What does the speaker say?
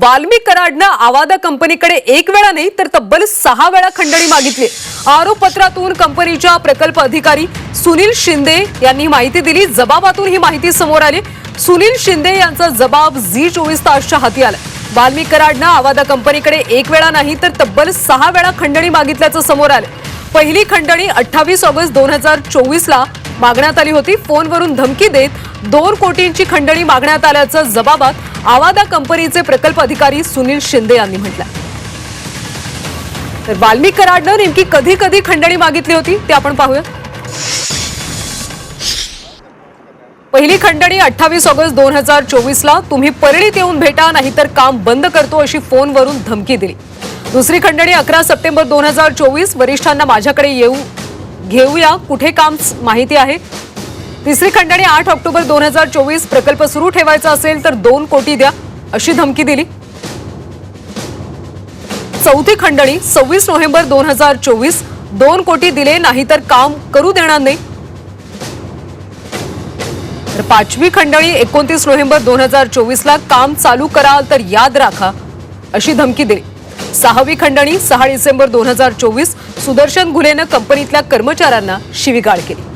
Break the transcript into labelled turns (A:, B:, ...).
A: वाल्मिक कराडनं आवादा कंपनीकडे एक वेळा नाही तर तब्बल सहा वेळा खंडणी मागितली. आरोपपत्रातून कंपनीच्या प्रकल्प अधिकारी सुनील शिंदे यांनी माहिती दिली. जबाबातून ही माहिती समोर आली. सुनील शिंदे यांचा जबाब झी चोवीस तासच्या हाती आला. वाल्मिक कराडनं आवादा कंपनीकडे एक वेळा नाही तर तब्बल सहा वेळा खंडणी मागितल्याचं समोर आलं. पहिली खंडणी अठ्ठावीस ऑगस्ट दोन हजार चोवीसला मागण्यात आली होती. फोनवरून धमकी देत दोन कोटींची खंडणी मागण्यात आल्याचं जबाबात आवादा कंपनीचे प्रकल्प अधिकारी सुनील शिंदे यांनी म्हटलं तर वाल्मिक कराडनं नेमकी कधी कधी खंडणी मागितली होती ते आपण पाहूया. पहिली खंडणी अठ्ठावीस ऑगस्ट दोन हजार चोवीस ला तुम्ही परळीत येऊन भेटा नाहीतर काम बंद करतो अशी फोनवरून धमकी दिली. दुसरी खंडणी अकरा सप्टेंबर दोन हजार चोवीस. वरिष्ठांना माझ्याकडे येऊ घेऊया कुठे काम माहिती आहे. तिसरी खंडणी आठ ऑक्टोबर दोन हजार चोवीस प्रकल्प सुरू ठेवायचा असेल तर दोन कोटी द्या अशी धमकी दिली. चौथी खंडणी सव्वीस नोव्हेंबर दोन हजार चोवीस दोन कोटी दिले नाही तर काम करू देणार नाही. तर पाचवी खंडणी एकोणतीस नोव्हेंबर दोन हजार चोवीसला काम चालू कराल तर याद राखा अशी धमकी दिली. सहावी खंडणी सहा डिसेंबर दोन हजार चोवीस सुदर्शन घुलेनं कंपनीतल्या कर्मचाऱ्यांना शिवीगाळ केली.